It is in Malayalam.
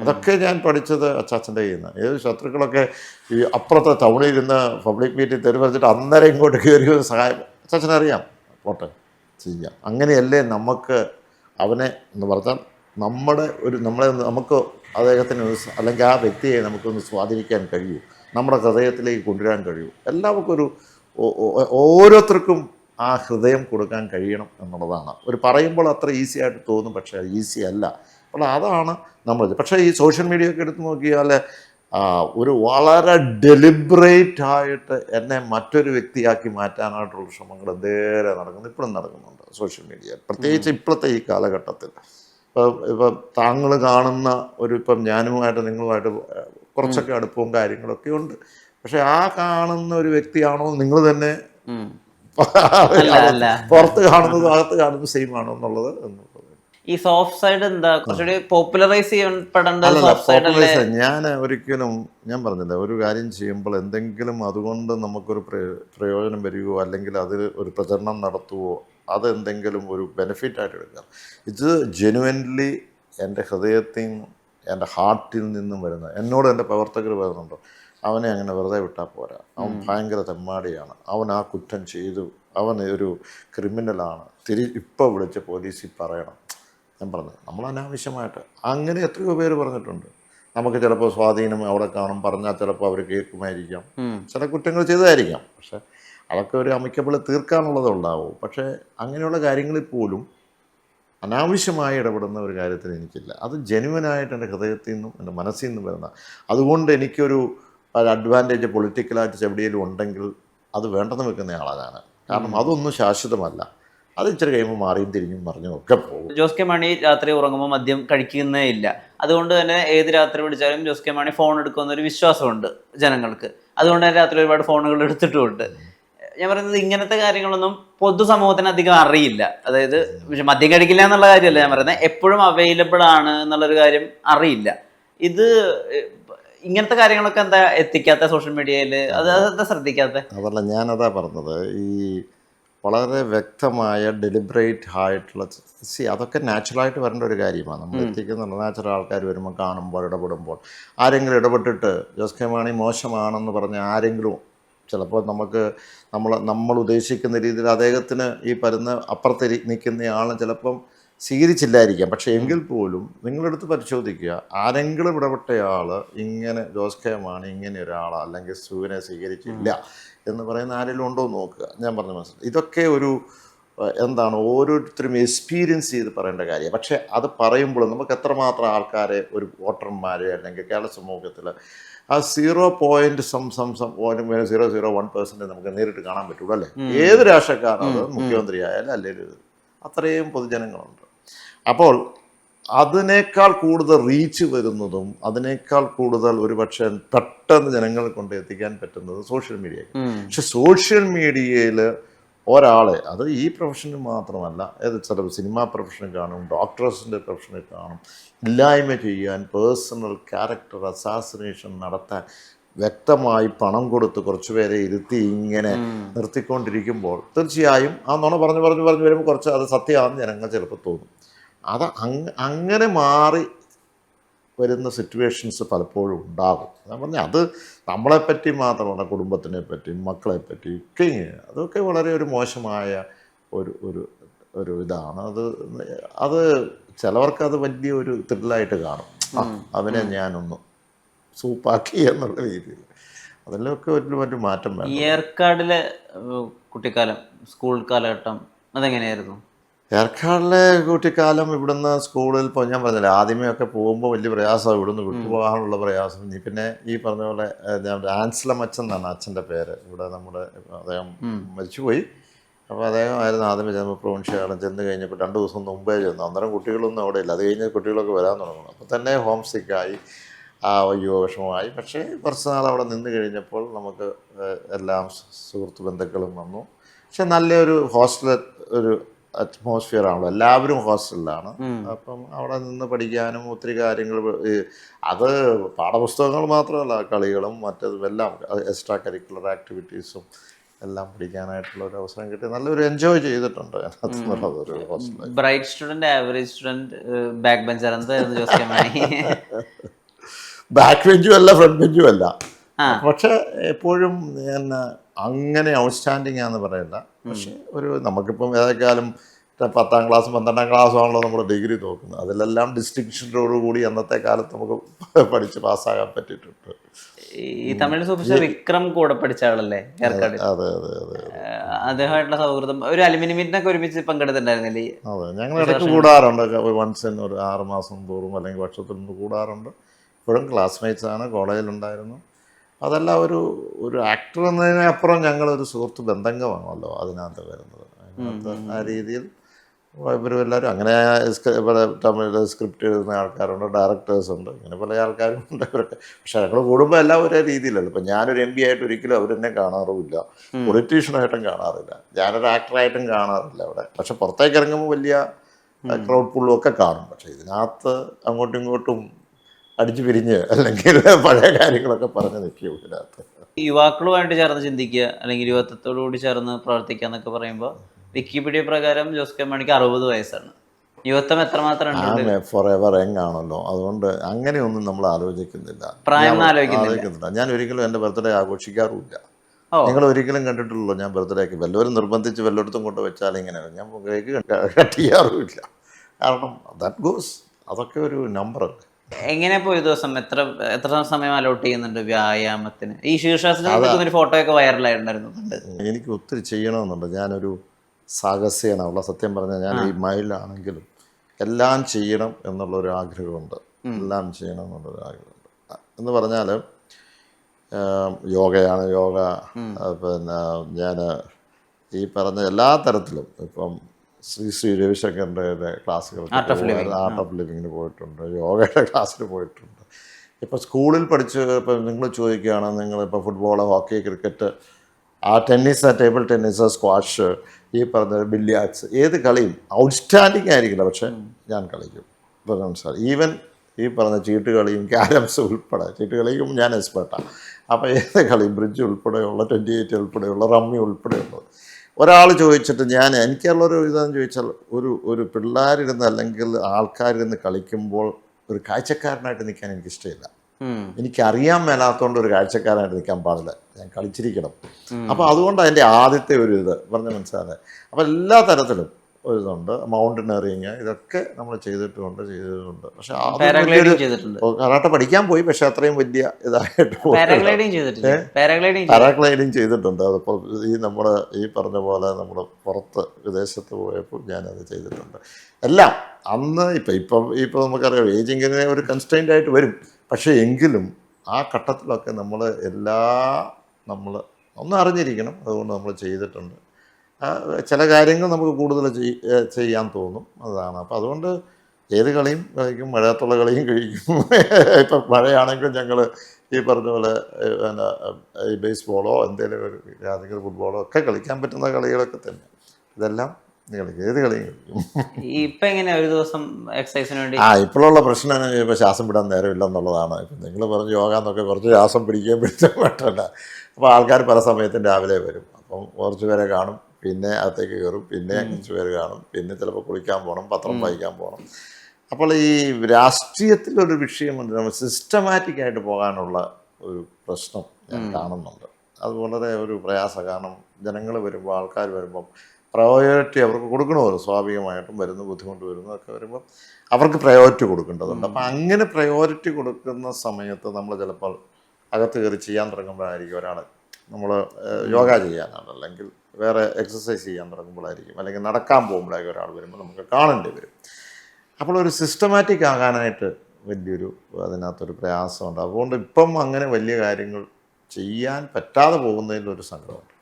അതൊക്കെ ഞാൻ പഠിച്ചത് അച്ചാച്ചന്റെ കയ്യിൽ നിന്ന് ഏത് ശത്രുക്കളൊക്കെ ഈ അപ്പുറത്തെ ടൗണിൽ ഇരുന്ന് പബ്ലിക് മീറ്റിംഗ് തെരുവരച്ചിട്ട് അന്നേരം ഇങ്ങോട്ട് കയറി സഹായം. അച്ചാച്ചനറിയാം പോട്ടെ ചെയ്യാം. അങ്ങനെയല്ലേ നമുക്ക് അവനെ എന്ന് പറഞ്ഞാൽ നമ്മുടെ ഒരു നമ്മളെ നമുക്ക് അദ്ദേഹത്തിന് അല്ലെങ്കിൽ ആ വ്യക്തിയെ നമുക്കൊന്ന് സ്വാധീനിക്കാൻ കഴിയൂ. നമ്മുടെ ഹൃദയത്തിലേക്ക് കൊണ്ടുവരാൻ കഴിയൂ. എല്ലാവർക്കും ഒരു ഓരോരുത്തർക്കും ആ ഹൃദയം കൊടുക്കാൻ കഴിയണം എന്നുള്ളതാണ്. ഒരു പറയുമ്പോൾ അത്ര ഈസി ആയിട്ട് തോന്നും പക്ഷേ അത് ഈസി അല്ല. അപ്പോൾ അതാണ് നമ്മൾ പക്ഷേ ഈ സോഷ്യൽ മീഡിയ ഒക്കെ എടുത്ത് നോക്കിയാൽ ഒരു വളരെ ഡെലിബറേറ്റ് ആയിട്ട് എന്നെ മറ്റൊരു വ്യക്തിയാക്കി മാറ്റാനായിട്ടുള്ള ശ്രമങ്ങൾ നേരെ നടക്കുന്നു ഇപ്പോഴും നടക്കുന്നുണ്ട് സോഷ്യൽ മീഡിയ. പ്രത്യേകിച്ച് ഇപ്പോഴത്തെ ഈ കാലഘട്ടത്തിൽ. ഇപ്പം ഇപ്പം താങ്കൾ കാണുന്ന ഒരു ഇപ്പം ഞാനുമായിട്ട് നിങ്ങളുമായിട്ട് കുറച്ചൊക്കെ അടുപ്പവും കാര്യങ്ങളൊക്കെ ഉണ്ട്. പക്ഷെ ആ കാണുന്ന ഒരു വ്യക്തിയാണോ നിങ്ങൾ തന്നെ. പുറത്ത് കാണുന്നതും അകത്ത് കാണുന്നതും സെയിം ആണോ എന്നുള്ളത് എന്നുള്ളത് ഈ സോഫ്റ്റ് സൈഡ് എന്താ? കുറച്ചുകൂടി പോപ്പുലറൈസ് ചെയ്യപ്പെടേണ്ട അല്ലല്ല സോഫ്റ്റ് സൈഡ് ഞാൻ ഒരിക്കലും ഞാൻ പറഞ്ഞില്ല ഒരു കാര്യം ചെയ്യുമ്പോൾ എന്തെങ്കിലും അതുകൊണ്ട് നമുക്കൊരു പ്രയോ- പ്രയോജനം വരികയോ അല്ലെങ്കിൽ അതിൽ ഒരു പ്രചരണം നടത്തുവോ അതെന്തെങ്കിലും ഒരു ബെനിഫിറ്റ് ആയിട്ട് എടുക്കുക. ഇത് ജെനുവൻലി എന്റെ ഹൃദയത്തിൽ നിന്നും എന്റെ ഹാർട്ടിൽ നിന്നും വരുന്ന എന്നോട് എന്റെ പ്രവർത്തകർ വരുന്നുണ്ട് അവനെ അങ്ങനെ വെറുതെ വിട്ടാൽ പോരാ. അവൻ ഭയങ്കര തെമ്മാടിയാണ്. അവൻ ആ കുറ്റം ചെയ്തു. അവൻ ഒരു ക്രിമിനലാണ് തിരി ഇപ്പോൾ വിളിച്ച് പോലീസിൽ പറയണം. ഞാൻ പറഞ്ഞു നമ്മൾ അനാവശ്യമായിട്ട്. അങ്ങനെ എത്രയോ പേര് പറഞ്ഞിട്ടുണ്ട്. നമുക്ക് ചിലപ്പോൾ സ്വാധീനം അവിടെ കാണും. പറഞ്ഞാൽ ചിലപ്പോൾ അവർ കേൾക്കുമായിരിക്കാം. ചില കുറ്റങ്ങൾ ചെയ്തതായിരിക്കാം. പക്ഷേ അതൊക്കെ ഒരു അമിക്കബിൾ തീർക്കാനുള്ളത് ഉണ്ടാവും പക്ഷേ അങ്ങനെയുള്ള കാര്യങ്ങളിൽ പോലും അനാവശ്യമായി ഇടപെടുന്ന ഒരു കാര്യത്തിൽ എനിക്കില്ല. അത് ജെനുവനായിട്ട് എന്റെ ഹൃദയത്തിൽ നിന്നും എന്റെ മനസ്സിൽ നിന്നും വരുന്ന. അതുകൊണ്ട് എനിക്കൊരു അഡ്വാന്റേജ് പൊളിറ്റിക്കലായിട്ട് എവിടെയെങ്കിലും ഉണ്ടെങ്കിൽ അത് വേണ്ടെന്ന് വെക്കുന്ന ആളാണ് കാരണം അതൊന്നും ശാശ്വതമല്ല. അത് ഇച്ചിരി കഴിയുമ്പോൾ മാറിയും തിരിഞ്ഞും മറിഞ്ഞും ഒക്കെ പോകും. ജോസ് കെ മാണി രാത്രി ഉറങ്ങുമ്പോൾ മദ്യം കഴിക്കുന്നേ ഇല്ല. അതുകൊണ്ട് തന്നെ ഏത് രാത്രി വിളിച്ചാലും ജോസ് കെ മാണി ഫോൺ എടുക്കുന്ന ഒരു വിശ്വാസമുണ്ട് ജനങ്ങൾക്ക്. അതുകൊണ്ട് തന്നെ രാത്രി ഒരുപാട് ഫോണുകൾ എടുത്തിട്ടുമുണ്ട്. ഞാൻ പറയുന്നത് ഇങ്ങനത്തെ കാര്യങ്ങളൊന്നും പൊതുസമൂഹത്തിന് അധികം അറിയില്ല. അതായത് മദ്യം കഴിക്കില്ല എന്നുള്ള കാര്യമല്ല ഞാൻ പറയുന്നത്. എപ്പോഴും അവൈലബിൾ ആണ് എന്നുള്ളൊരു കാര്യം അറിയില്ല. ഇത് ഇങ്ങനത്തെ കാര്യങ്ങളൊക്കെ എന്താ എത്തിക്കാത്ത സോഷ്യൽ മീഡിയയിൽ അത് ശ്രദ്ധിക്കാത്ത? അതല്ല ഞാനതാ പറഞ്ഞത്. ഈ വളരെ വ്യക്തമായ ഡെലിബറേറ്റ് ആയിട്ടുള്ള സി അതൊക്കെ നാച്ചുറലായിട്ട് വരേണ്ട ഒരു കാര്യമാണ്. നമ്മൾ എത്തിക്കുന്നുണ്ട് നാച്ചുറൽ ആൾക്കാർ വരുമ്പോൾ കാണുമ്പോൾ ഇടപെടുമ്പോൾ ആരെങ്കിലും ഇടപെട്ടിട്ട് ജോസ് കെ മാണി മോശമാണെന്ന് പറഞ്ഞ് ആരെങ്കിലും ചിലപ്പോൾ നമുക്ക് നമ്മൾ നമ്മൾ ഉദ്ദേശിക്കുന്ന രീതിയിൽ അദ്ദേഹത്തിന് ഈ പരുന്ന അപ്പുറത്ത് നിൽക്കുന്നയാൾ നിൽക്കുന്ന ആളും ചിലപ്പം സ്വീകരിച്ചില്ലായിരിക്കാം. പക്ഷേ എങ്കിൽ പോലും നിങ്ങളെടുത്ത് പരിശോധിക്കുക. ആരെങ്കിലും ഇടപെട്ടയാൾ ഇങ്ങനെ ജോസ് കെ മാണി ഇങ്ങനെ ഒരാൾ അല്ലെങ്കിൽ സുവിനെ സ്വീകരിച്ചില്ല എന്ന് പറയുന്ന ആരെങ്കിലും ഉണ്ടോ എന്ന് നോക്കുക. ഞാൻ പറഞ്ഞ മനസ്സിലായി. ഇതൊക്കെ ഒരു എന്താണ് ഓരോരുത്തരും എക്സ്പീരിയൻസ് ചെയ്ത് പറയേണ്ട കാര്യം പക്ഷേ അത് പറയുമ്പോൾ നമുക്ക് എത്രമാത്രം ആൾക്കാരെ ഒരു വോട്ടർമാരെ അല്ലെങ്കിൽ കേരള സമൂഹത്തിൽ ആ zero point some some some zero zero one percent നമുക്ക് നേരിട്ട് കാണാൻ പറ്റുള്ളൂ അല്ലേ? ഏത് രാഷ്ട്രീയക്കാരാണ് മുഖ്യമന്ത്രി ആയാലും അല്ലെങ്കിൽ അത്രയും പൊതുജനങ്ങളുണ്ട്. അപ്പോൾ അതിനേക്കാൾ കൂടുതൽ റീച്ച് വരുന്നതും അതിനേക്കാൾ കൂടുതൽ ഒരുപക്ഷെ പെട്ടെന്ന് ജനങ്ങളെ കൊണ്ട് എത്തിക്കാൻ പറ്റുന്നത് സോഷ്യൽ മീഡിയ പക്ഷെ സോഷ്യൽ മീഡിയയിൽ ഒരാളെ അത് ഈ പ്രൊഫഷന് മാത്രമല്ല ഏത് ചില സിനിമാ പ്രൊഫഷനെ കാണും ഡോക്ടേഴ്സിന്റെ പ്രൊഫഷനെ കാണും ഇല്ലായ്മ ചെയ്യാൻ പേഴ്സണൽ ക്യാരക്ടർ അസാസിനേഷൻ നടത്താൻ വ്യക്തമായി പണം കൊടുത്ത് കുറച്ചുപേരെ ഇരുത്തി ഇങ്ങനെ നിർത്തിക്കൊണ്ടിരിക്കുമ്പോൾ തീർച്ചയായും ആ നോണ പറഞ്ഞു പറഞ്ഞു പറഞ്ഞു വരുമ്പോൾ കുറച്ച് അത് സത്യമാണെന്ന് ജനങ്ങൾ ചിലപ്പോൾ തോന്നും. അത് അങ് അങ്ങനെ മാറി വരുന്ന സിറ്റുവേഷൻസ് പലപ്പോഴും ഉണ്ടാകും. ഞാൻ പറഞ്ഞാൽ അത് നമ്മളെപ്പറ്റി മാത്രമല്ല കുടുംബത്തിനെ പറ്റി മക്കളെ പറ്റി ഒക്കെ അതൊക്കെ വളരെ ഒരു മോശമായ ഒരു ഒരു ഒരു ഇതാണ്. അത് അത് ചിലവർക്ക് അത് വലിയ ഒരു ത്രില്ലായിട്ട് കാണും. അവനെ ഞാനൊന്ന് സൂപ്പാക്കി എന്നുള്ള രീതിയിൽ. അതിലൊക്കെ ഒരു മറ്റു മാറ്റം വേണം. ഏർക്കാടിലെ കുട്ടിക്കാലം സ്കൂൾ കാലഘട്ടം അതെങ്ങനെയായിരുന്നു? ഏർക്കാടിലെ കുട്ടിക്കാലം ഇവിടുന്ന് സ്കൂളിൽ ഇപ്പോൾ ഞാൻ പറഞ്ഞില്ല ആദ്യമേ ഒക്കെ പോകുമ്പോൾ വലിയ പ്രയാസമാണ് ഇവിടുന്ന് വിട്ടുപോകാനുള്ള പ്രയാസം. നീ പിന്നെ ഈ പറഞ്ഞ പോലെ ആൻസ്ലം അച്ഛൻ എന്നാണ് അച്ഛന്റെ പേര്. ഇവിടെ നമ്മുടെ അദ്ദേഹം മരിച്ചുപോയി. അപ്പോൾ അദ്ദേഹം ആയിരുന്നു ആദ്യമേ ചെന്നപ്പോൾ പ്രൊവിൻഷ്യലാണ് ചെന്ന് കഴിഞ്ഞപ്പോൾ രണ്ട് ദിവസം മുമ്പേ ചെന്നു. അന്നേരം കുട്ടികളൊന്നും അവിടെ ഇല്ല. അത് കഴിഞ്ഞ് കുട്ടികളൊക്കെ വരാൻ തുടങ്ങണം അപ്പോൾ തന്നെ ഹോം സിക്കായി. ആ അയ്യോ വിഷമമായി. പക്ഷേ കുറച്ച് നാൾ അവിടെ നിന്ന് കഴിഞ്ഞപ്പോൾ നമുക്ക് എല്ലാം സുഹൃത്തു ബന്ധുക്കളും വന്നു. പക്ഷെ നല്ലൊരു ഹോസ്റ്റൽ ഒരു അറ്റ്മോസ്ഫിയർ ആണല്ലോ. എല്ലാവരും ഹോസ്റ്റലിലാണ് അപ്പം അവിടെ നിന്ന് പഠിക്കാനും ഒത്തിരി കാര്യങ്ങൾ അത് പാഠപുസ്തകങ്ങൾ മാത്രമല്ല കളികളും മറ്റതും എല്ലാം എക്സ്ട്രാ കരിക്കുലർ ആക്ടിവിറ്റീസും എല്ലാം പഠിക്കാനായിട്ടുള്ള ഒരു അവസരം കിട്ടി. നല്ലൊരു എൻജോയ് ചെയ്തിട്ടുണ്ട്. Bright student average student back bencher എന്തായിരുന്നു ബാക്ക് ബെഞ്ചും അല്ല ഫ്രണ്ട് ബെഞ്ചും അല്ല. പക്ഷെ എപ്പോഴും ഞാൻ അങ്ങനെ ഔട്ട്സ്റ്റാൻഡിങ് ആണെന്ന് പറയില്ല പക്ഷെ ഒരു നമുക്കിപ്പം ഏതൊക്കെയാലും പത്താം ക്ലാസ് പന്ത്രണ്ടാം ക്ലാസ്സും ആണല്ലോ നമ്മൾ ഡിഗ്രി നോക്കുന്നത് അതിലെല്ലാം ഡിസ്റ്റിങ്ഷനോടുകൂടി അന്നത്തെ കാലത്ത് നമുക്ക് പഠിച്ച് പാസ്സാകാൻ പറ്റിയിട്ടുണ്ട്. ഈ തമിഴ് സൂപ്പർ വിക്രം കൂടെ പഠിച്ച ആളല്ലേ? ഏർക്കാട്. അതെ അതെ അതെ അദ്ദേഹമായിട്ടുള്ള സൗഹൃദം ഒരു അലുമിനിയമിനൊക്കെ ഒരുമിച്ച് പങ്കെടുത്തിട്ടുണ്ടായിരുന്നില്ലേ? അതെ ഞങ്ങൾ ഇടയ്ക്ക് കൂടാറുണ്ട്. വൺസ് ഒരു ആറ് മാസം തോറും അല്ലെങ്കിൽ വർഷത്തിൽ നിന്ന് കൂടാറുണ്ട്. ഇപ്പോഴും ക്ലാസ്മേറ്റ്സ് ആണ് കോളേജിലുണ്ടായിരുന്നു. അതെല്ലാം ഒരു ഒരു ആക്ടർ എന്നതിനപ്പുറം ഞങ്ങളൊരു സുഹൃത്ത് ബന്ധംഗമാണല്ലോ അതിനകത്ത് വരുന്നത്. അതിനകത്ത് ആ രീതിയിൽ ഇവരും എല്ലാവരും അങ്ങനെ ഇവിടെ തമിഴ് സ്ക്രിപ്റ്റ് എഴുതുന്ന ആൾക്കാരുണ്ട് ഡയറക്ടേഴ്സ് ഉണ്ട് ഇങ്ങനെ പല ആൾക്കാരും ഉണ്ട് ഇവരൊക്കെ. പക്ഷെ ഞങ്ങൾ കൂടുമ്പോൾ എല്ലാം ഒരേ രീതിയിലല്ല. ഇപ്പം ഞാനൊരു എം പി ആയിട്ട് ഒരിക്കലും അവരെന്നെ കാണാറുമില്ല. പൊളിറ്റീഷ്യനായിട്ടും കാണാറില്ല. ഞാനൊരു ആക്ടറായിട്ടും കാണാറില്ല അവിടെ പക്ഷെ പുറത്തേക്ക് ഇറങ്ങുമ്പോൾ വലിയ ക്രൗഡ് പുള്ളും ഒക്കെ കാണും. പക്ഷെ ഇതിനകത്ത് അങ്ങോട്ടും ഇങ്ങോട്ടും അടിച്ചു പിരിഞ്ഞ് അല്ലെങ്കിൽ പഴയ കാര്യങ്ങളൊക്കെ പറഞ്ഞ് നിൽക്കും ഇതിനകത്ത് യുവാക്കളുമായിട്ട് ചേർന്ന് ചിന്തിക്കുക അല്ലെങ്കിൽ യുവത്വത്തോടു കൂടി ചേർന്ന് പ്രവർത്തിക്കുക എന്നൊക്കെ പറയുമ്പോൾ വിക്കിപീഡിയ പ്രകാരം ജോസ് കെ മണിക്ക് അറുപത് വയസ്സാണ്. യുവത്വം എത്രമാത്രം ഫോർ എവർ എങ്ങാണല്ലോ അതുകൊണ്ട് അങ്ങനെയൊന്നും നമ്മൾ ആലോചിക്കുന്നില്ല. പ്രായം ആലോചിക്കുന്നില്ല. ആലോചിക്കുന്നില്ല. ഞാൻ ഒരിക്കലും എന്റെ ബർത്ത്ഡേ ആഘോഷിക്കാറുമില്ല. നിങ്ങൾ ഒരിക്കലും കണ്ടിട്ടുള്ളൂ ഞാൻ ബർത്ത്ഡേക്ക് വല്ലവരും നിർബന്ധിച്ച് വല്ലയിടത്തും കൊണ്ട് വെച്ചാൽ ഇങ്ങനെ ഞാൻ കേക്ക് കട്ട് ചെയ്യാറുമില്ല. കാരണം ദാറ്റ് ഗോസ് അതൊക്കെ ഒരു നമ്പറല്ലേ എങ്ങനെ പോയി ഒരു ദിവസം എത്ര എത്ര സമയം അലോട്ട് ചെയ്യുന്നുണ്ട് വ്യായാമത്തിന്? ഈ ശീർഷാസനം ഒരു ഫോട്ടോ ഒക്കെ വൈറലായിട്ടുണ്ടായിരുന്നു എനിക്ക് ഒത്തിരി ചെയ്യണമെന്നുണ്ട്. ഞാനൊരു സാഹസികനാണുള്ള സത്യം പറഞ്ഞാൽ ഞാൻ ഈ മൈലാണെങ്കിലും എല്ലാം ചെയ്യണം എന്നുള്ളൊരു ആഗ്രഹമുണ്ട്. എല്ലാം ചെയ്യണം എന്നുള്ളൊരു ആഗ്രഹമുണ്ട്. എന്ന് പറഞ്ഞാൽ യോഗയാണ് യോഗ. പിന്നെ ഞാൻ ഈ പറഞ്ഞ എല്ലാ തരത്തിലും ഇപ്പം ശ്രീ ശ്രീ രവിശങ്കറിന്റെ ക്ലാസ്സുകൾ art of Living. Art of ലിവിങ്ങിന് പോയിട്ടുണ്ട്. യോഗയുടെ ക്ലാസ്സിന് പോയിട്ടുണ്ട്. ഇപ്പോൾ സ്കൂളിൽ പഠിച്ച് ഇപ്പം നിങ്ങൾ ചോദിക്കുകയാണ് നിങ്ങളിപ്പോൾ ഫുട്ബോൾ ഹോക്കി ക്രിക്കറ്റ് ആ ടെന്നീസ് ടേബിൾ ടെന്നീസ് സ്ക്വാഷ് ഈ പറഞ്ഞ ബില്ലിയാർഡ്സ് ഏത് കളിയും ഔട്ട്സ്റ്റാൻഡിങ് ആയിരിക്കില്ല. പക്ഷേ ഞാൻ കളിക്കും. മനസ്സിലായി ഈവൻ ഈ പറഞ്ഞ ചീട്ട് കളിയും ക്യാരംസ് ഉൾപ്പെടെ ചീട്ട് കളിക്കും ഞാൻ എക്സ്പേർട്ടാണ് അപ്പോൾ ഏത് കളിയും ബ്രിഡ്ജ് ഉൾപ്പെടെയുള്ള ട്വന്റി എയ്റ്റ് ഉൾപ്പെടെയുള്ള റമ്മി ഉൾപ്പെടെയുള്ളത്. ഒരാൾ ചോദിച്ചിട്ട് ഞാൻ എനിക്കുള്ള ഒരു ഇതെന്ന് ചോദിച്ചാൽ ഒരു ഒരു പിള്ളേരിരുന്ന് അല്ലെങ്കിൽ ആൾക്കാരിരുന്ന് കളിക്കുമ്പോൾ ഒരു കാഴ്ചക്കാരനായിട്ട് നിൽക്കാൻ എനിക്ക് ഇഷ്ടമില്ല ഉം. എനിക്കറിയാൻ മേലാത്തതുകൊണ്ട് ഒരു കാഴ്ചക്കാരനായിട്ട് നിൽക്കാൻ പാടില്ല. ഞാൻ കളിച്ചിരിക്കണം. അപ്പോൾ അതുകൊണ്ട് അതിന്റെ ആദ്യത്തെ ഒരു ഇത്. പറഞ്ഞ മനസ്സിലാതെ അപ്പോൾ എല്ലാ തരത്തിലും ഇതുണ്ട് മൗണ്ടനറിങ് ഇതൊക്കെ നമ്മൾ ചെയ്തിട്ടുണ്ട് ചെയ്തിട്ടുണ്ട്. പക്ഷെ കരാട്ട പഠിക്കാൻ പോയി പക്ഷെ അത്രയും വലിയ ഇതായിട്ട് പാരാഗ്ലൈഡിങ് ചെയ്തിട്ടുണ്ട്. അതിപ്പോൾ ഈ നമ്മുടെ ഈ പറഞ്ഞ പോലെ നമ്മൾ പുറത്ത് വിദേശത്ത് പോയപ്പോൾ ഞാനത് ചെയ്തിട്ടുണ്ട്. എല്ലാം അന്ന് ഇപ്പം ഇപ്പം ഇപ്പം നമുക്കറിയാം ഏജിങ്ങിനെ ഒരു കൺസ്റ്റൈന്റ് ആയിട്ട് വരും. പക്ഷേ എങ്കിലും ആ ഘട്ടത്തിലൊക്കെ നമ്മൾ എല്ലാ നമ്മൾ ഒന്നും അറിഞ്ഞിരിക്കണം. അതുകൊണ്ട് നമ്മൾ ചെയ്തിട്ടുണ്ട്. ചില കാര്യങ്ങൾ നമുക്ക് കൂടുതൽ ചെയ്- ചെയ്യാൻ തോന്നും. അതാണ്. അപ്പോൾ അതുകൊണ്ട് ഏത് കളിയും കളിക്കും മഴയത്തുള്ള കളിയും കഴിക്കും. ഇപ്പം മഴയാണെങ്കിലും ഞങ്ങൾ ഈ പറഞ്ഞ പോലെ പിന്നെ ഈ ബേസ്ബോളോ എന്തെങ്കിലും ഒരു ഏതെങ്കിലും ഫുട്ബോളോ ഒക്കെ കളിക്കാൻ പറ്റുന്ന കളികളൊക്കെ തന്നെ. ഇതെല്ലാം കളിക്കും. ഏത് കളിയും കളിക്കും. ഇപ്പൊ എങ്ങനെയാ ഒരു ദിവസം എക്സസൈസിന് വേണ്ടി? ആ ഇപ്പോഴുള്ള പ്രശ്നം ഇപ്പോൾ ശ്വാസം വിടാൻ നേരമില്ല എന്നുള്ളതാണ് ഇപ്പം നിങ്ങൾ പറഞ്ഞ് യോഗ എന്നൊക്കെ കുറച്ച് ശ്വാസം പിടിക്കാൻ പിടിച്ചാൽ പറ്റില്ല അപ്പോൾ ആൾക്കാർ പല സമയത്തും രാവിലെ വരും. അപ്പം കുറച്ച് പേരെ കാണും. പിന്നെ അകത്തേക്ക് കയറും പിന്നെ അഞ്ച് പേര് കാണും പിന്നെ ചിലപ്പോൾ കുളിക്കാൻ പോകണം പത്രം വായിക്കാൻ പോകണം അപ്പോൾ ഈ രാഷ്ട്രീയത്തിലൊരു വിഷയമുണ്ട്. നമ്മൾ സിസ്റ്റമാറ്റിക് ആയിട്ട് പോകാനുള്ള ഒരു പ്രശ്നം ഞാൻ കാണുന്നുണ്ട്. അത് വളരെ ഒരു പ്രയാസ കാരണം ജനങ്ങൾ വരുമ്പോൾ ആൾക്കാർ വരുമ്പം പ്രയോറിറ്റി അവർക്ക് കൊടുക്കണമല്ലോ. സ്വാഭാവികമായിട്ടും വരുന്ന ബുദ്ധിമുട്ട് വരുന്നു ഒക്കെ വരുമ്പോൾ അവർക്ക് പ്രയോറിറ്റി കൊടുക്കേണ്ടതുണ്ട്. അപ്പം അങ്ങനെ പ്രയോറിറ്റി കൊടുക്കുന്ന സമയത്ത് നമ്മൾ ചിലപ്പോൾ അകത്ത് കയറി ചെയ്യാൻ തുടങ്ങുമ്പോഴായിരിക്കും ഒരാൾ നമ്മൾ യോഗ ചെയ്യാനാണ്. അല്ലെങ്കിൽ വേറെ എക്സസൈസ് ചെയ്യാൻ തുടങ്ങുമ്പോഴായിരിക്കും. അല്ലെങ്കിൽ നടക്കാൻ പോകുമ്പോഴായിരിക്കും ഒരാൾ വരുമ്പോൾ നമുക്ക് കാണേണ്ടി വരും. അപ്പോൾ ഒരു സിസ്റ്റമാറ്റിക് ആകാനായിട്ട് വലിയൊരു അതിനകത്തൊരു പ്രയാസമുണ്ട് അതുകൊണ്ട് ഇപ്പം അങ്ങനെ വലിയ കാര്യങ്ങൾ ചെയ്യാൻ പറ്റാതെ പോകുന്നതിലൊരു സങ്കടമുണ്ട്